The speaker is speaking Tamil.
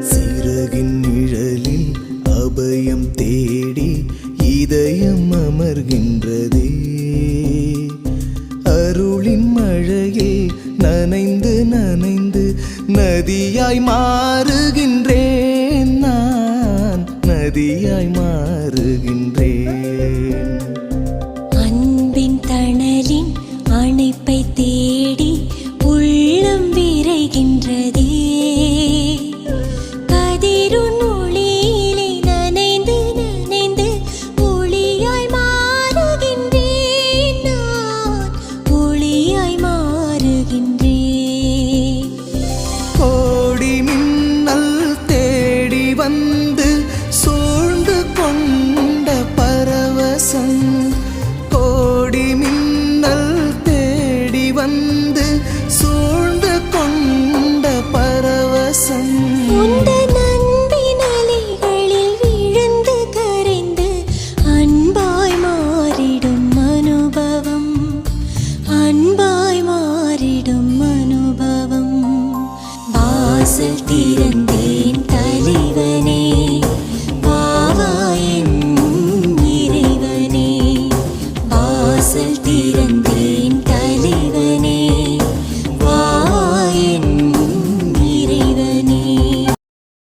சிறகின் நிழலில் அபயம் தேடி இதயம் அமர்கின்றதே. அருளின் மழையே நனைந்து நனைந்து நதியாய் மாறுகின்றேன் நான். நதியாய் மாறுகின்றேன். அன்பின் தணலின் அணைப்பை தேடி உள்ளம் விரைகின்றதே. கோடி மின்னல் தேடி வந்து சூழ்ந்து கொண்ட பரவசம். திறந்தே வாசல் திறந்தேன் தலைவன்